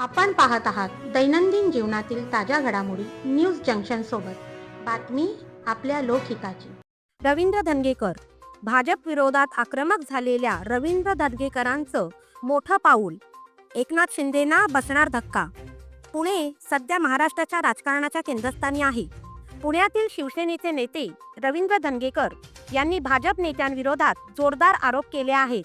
आपण पाहत आहात दैनंदिन जीवनातील ताज्या घडामोडी न्यूज जंक्शन सोबत. बातमी आपल्या लोकहिताची. रवींद्र धनगेकर. भाजप विरोधात आक्रमक झालेल्या रवींद्र धनगेकरांचं मोठं पाऊल. एकनाथ शिंदेना बसणार धक्का. पुणे सध्या महाराष्ट्राच्या राजकारणाच्या केंद्रस्थानी आहे. पुण्यातील शिवसेनेचे नेते रवींद्र धनगेकर यांनी भाजप नेत्यांविरोधात जोरदार आरोप केले आहेत.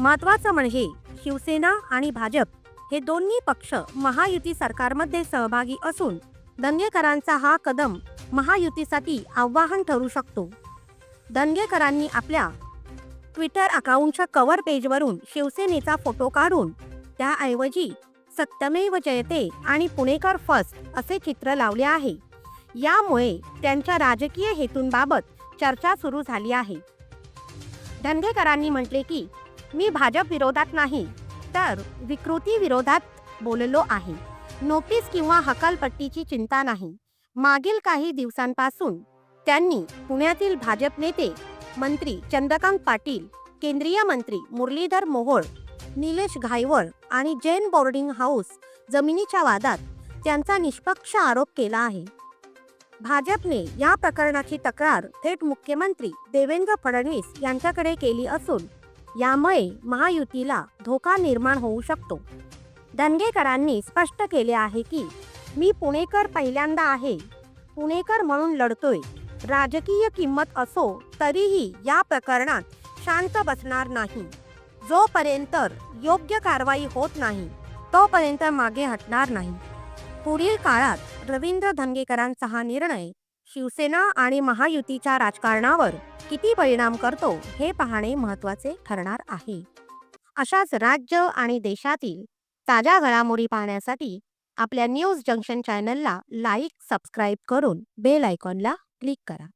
महत्वाचं म्हणजे शिवसेना आणि भाजप हे दोन्ही पक्ष महायुती सरकारमध्ये सहभागी असून दंगेकरांचा हा कदम महायुतीसाठी आव्हान ठरू शकतो. दंगेकरांनी आपल्या ट्विटर अकाउंटच्या कव्हर पेजवरून शिवसेनेचा फोटो काढून त्याऐवजी सत्यमेव जयते आणि पुणेकर फर्स्ट असे चित्र लावले आहे. यामुळे त्यांच्या राजकीय हेतूंबाबत चर्चा सुरू झाली आहे. धंगेकरांनी म्हटले की मी भाजप विरोधात नाही तर विकृती विरोधात बोललो आहे. नोटीस किंवा हकालपट्टीची चिंता नाही. मागील काही दिवसांपासून त्यांनी पुण्यातील भाजप नेते मंत्री चंद्रकांत पाटील केंद्रीय मंत्री मुरलीधर मोहोळ निलेश घायवळ आणि जैन बोर्डिंग हाऊस जमिनीच्या वादात त्यांचा निष्पक्ष आरोप केला आहे. भाजपने या प्रकरणाची तक्रार थेट मुख्यमंत्री देवेंद्र फडणवीस यांच्याकडे केली असून यामुळे महायुतीला धोका निर्माण होऊ शकतो. दंगेकरांनी स्पष्ट केले आहे की मी पुणेकर पहिल्यांदा आहे. पुणेकर म्हणून लढतोय. राजकीय किंमत असो तरीही या प्रकरणात शांत बसणार नाही. जोपर्यंत योग्य कारवाई होत नाही तोपर्यंत मागे हटणार नाही. पुढील काळात रवींद्र धनगेकरांचा हा निर्णय शिवसेना आणि महायुतीच्या राजकारणावर किती परिणाम करतो हे पाहणे महत्त्वाचे ठरणार आहे. अशाच राज्य आणि देशातील ताज्या घडामोडी पाहण्यासाठी आपल्या न्यूज जंक्शन चॅनलला लाईक सबस्क्राईब करून बेल आयकॉनला क्लिक करा.